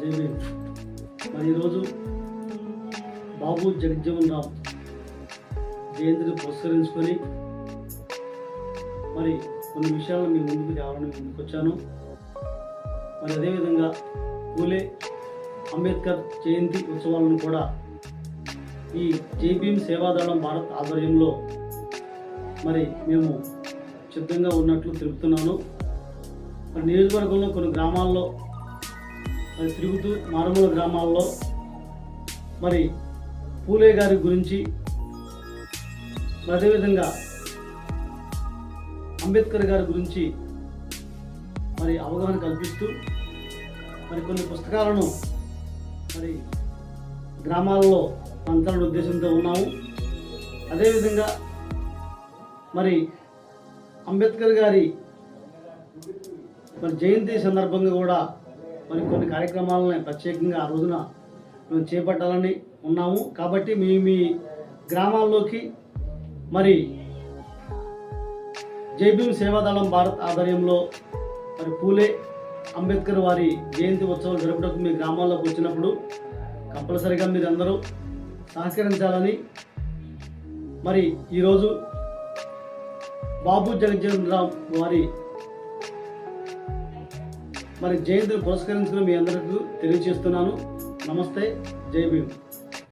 జైబీ మరి ఈరోజు బాబు జగజ్జీవన్ రామ్ జయంతిని పురస్కరించుకొని మరి కొన్ని విషయాలను మీ ముందుకు రావడం ముందుకు వచ్చాను. మరి అదేవిధంగా పూలే అంబేద్కర్ జయంతి ఉత్సవాలను కూడా ఈ జేబీఎం సేవాదళం భారత్ ఆధ్వర్యంలో మరి మేము సిద్ధంగా ఉన్నట్లు తెలుపుతున్నాను. మరి నియోజకవర్గంలో కొన్ని గ్రామాల్లో మరి తిరుగుతూ మారుమూల గ్రామాల్లో మరి పూలే గారి గురించి అదేవిధంగా అంబేద్కర్ గారి గురించి మరి అవగాహన కల్పిస్తూ మరి కొన్ని పుస్తకాలను మరి గ్రామాల్లో పంచాలనే ఉద్దేశంతో ఉన్నాము. అదేవిధంగా మరి అంబేద్కర్ గారి మరి జయంతి సందర్భంగా కూడా మరి కొన్ని కార్యక్రమాలను ప్రత్యేకంగా ఆ రోజున మేము చేపట్టాలని ఉన్నాము. కాబట్టి మీ మీ గ్రామాల్లోకి మరి జైభీం సేవాదళం భారత్ ఆధ్వర్యంలో మరి పూలే అంబేద్కర్ వారి జయంతి ఉత్సవం జరుపుటకు మీ గ్రామాల్లోకి వచ్చినప్పుడు కంపల్సరిగా మీరందరూ సహకరించాలని మరి ఈరోజు బాబు జగజ్జన్ రామ్ వారి మరి జయంతిని పురస్కరించుకుని మీ అందరికీ తెలియజేస్తున్నాను. నమస్తే. జై భీమ్.